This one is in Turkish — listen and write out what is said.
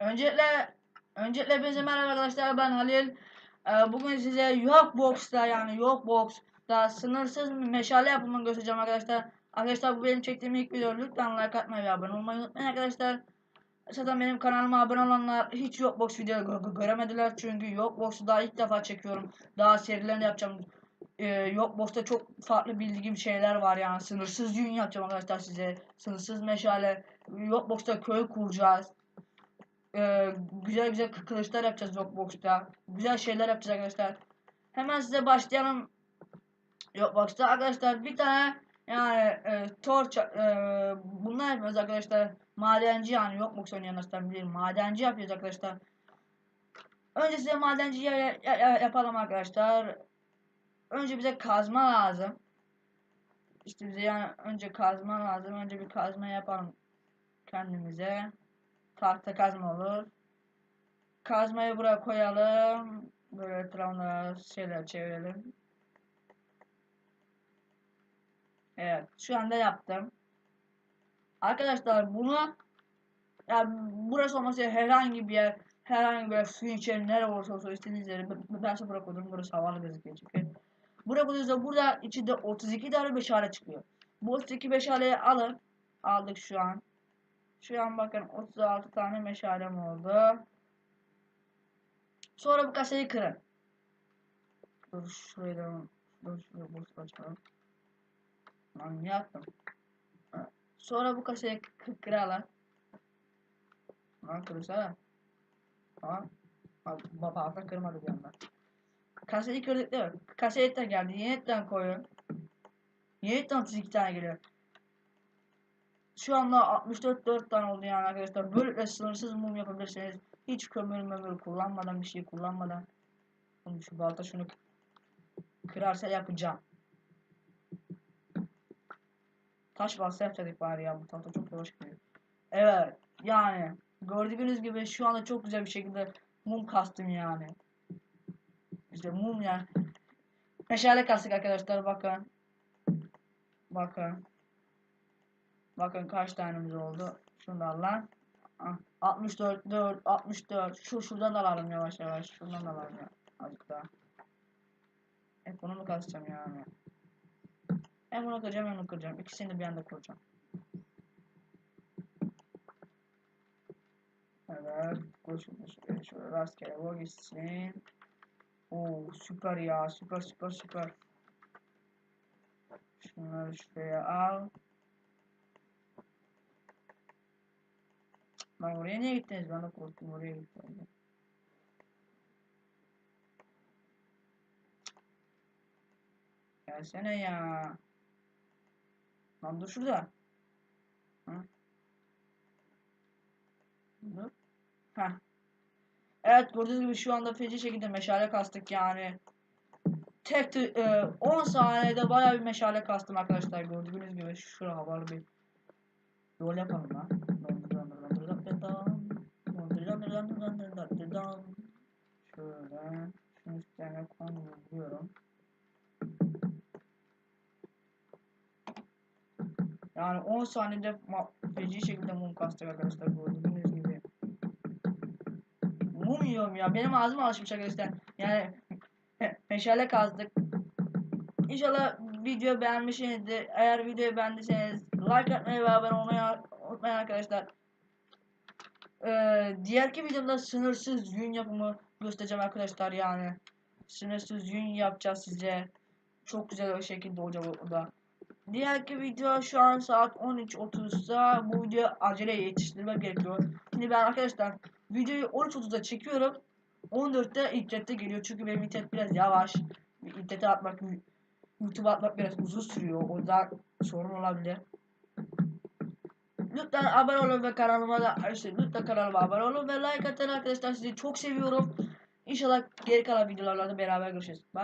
Öncelikle öncelikle hepinize merhaba arkadaşlar ben Halil. Ee, bugün size yok box'ta yani yok box'ta sınırsız meşale yapımını göstereceğim arkadaşlar. Arkadaşlar bu benim çektiğim ilk video. Lütfen like atmayı ve abone olmayı unutmayın arkadaşlar. Zaten benim kanalıma abone olanlar hiç yok box video gö- gö- göremediler çünkü yok box'u daha ilk defa çekiyorum. Daha serilerini yapacağım. Ee, yok box'ta çok farklı bildiğim şeyler var yani sınırsız düğün yapacağım arkadaşlar size. Sınırsız meşale. Yok box'ta köy kuracağız e, güzel güzel kı- kılıçlar yapacağız Rockbox'ta. Güzel şeyler yapacağız arkadaşlar. Hemen size başlayalım. Rockbox'ta arkadaşlar bir tane yani e, torç e, bunlar yapıyoruz arkadaşlar. Madenci yani Rockbox oynayanlar bilir. Madenci yapıyoruz arkadaşlar. Önce size madenci ya- ya- ya- yapalım arkadaşlar. Önce bize kazma lazım. İşte bize yani önce kazma lazım. Önce bir kazma yapalım kendimize. Tahta kazma olur. Kazmayı buraya koyalım. Böyle etrafına şeyler çevirelim. Evet, şu anda yaptım. Arkadaşlar bunu ya burası olması herhangi bir yer, herhangi bir suyun içeri nere olursa olsun istediğiniz yere ben size buraya koydum. Burası havalı gözüküyor çünkü. Buraya koyduğunuzda burada içinde 32 tane meşale çıkıyor. Bu 32 meşaleyi alın. Aldık şu an. Şu an bakın 36 tane meşalem oldu. Sonra bu kasayı kırın. Dur şurayı da dur şurayı boş açalım. Lan ne yaptım? Sonra bu kasayı kı kıralım. Lan kırırsana. Tamam. Baba altın kırmadı bir anda. Kasayı kırdık değil mi? Kasayı etten geldi. Yeniden koyun. Yeniden 32 tane geliyor. Şu anda 64 4 tane oldu yani arkadaşlar. Böylelikle sınırsız mum yapabilirsiniz. Hiç kömür mömür kullanmadan bir şey kullanmadan. Şu balta şunu kırarsa yapacağım. Taş balta yapacaktık bari ya. Bu tahta çok yavaş gidiyor. Evet. Yani gördüğünüz gibi şu anda çok güzel bir şekilde mum kastım yani. İşte mum yani. Meşale kastık arkadaşlar bakın. Bakın. Bakın kaç tanemiz oldu. Şunu da al lan. Ah, 64, 4, 64. Şu şuradan da alalım yavaş yavaş. Şuradan da alalım ya. Azıcık daha. Hep bunu mu kasacağım yani? Hem bunu kıracağım hem bunu kıracağım. İkisini de bir anda kuracağım. Evet. Koy şunu şöyle, şöyle rastgele bu gitsin. Oo süper ya. Süper süper süper. Şunları şuraya al. Lan oraya niye gittiniz? Ben de korktum oraya gittim. Gelsene ya. Lan dur şurada. Hı? Dur. Heh. Evet gördüğünüz gibi şu anda feci şekilde meşale kastık yani. Tek e, 10 saniyede bayağı bir meşale kastım arkadaşlar gördüğünüz gibi şuraya havalı bir yol yapalım lan. Şöyle şunu üstlerine koyuyorum. Yani 10 saniyede feci şekilde mum kastık arkadaşlar gördüğünüz gibi. Mum yiyorum ya. Benim ağzım alışmış arkadaşlar. Yani meşale kazdık. İnşallah video beğenmişsinizdir. Eğer videoyu beğendiyseniz like atmayı ve abone olmayı unutmayın arkadaşlar. Ee, diğerki videomda sınırsız yün yapımı göstereceğim arkadaşlar yani. Sınırsız yün yapacağız size. Çok güzel bir şekilde olacak o da. Diğerki video şu an saat 13.30'da bu videoyu acele yetiştirmek gerekiyor. Şimdi ben arkadaşlar videoyu 13.30'da çekiyorum. 14'te internette geliyor çünkü benim internet biraz yavaş. İnternete atmak, YouTube'a atmak biraz uzun sürüyor. O da sorun olabilir. Lütfen abone olun ve kanalıma da işte lütfen kanalıma abone olun ve like atın arkadaşlar sizi çok seviyorum. İnşallah geri kalan videolarda beraber görüşürüz. Bye.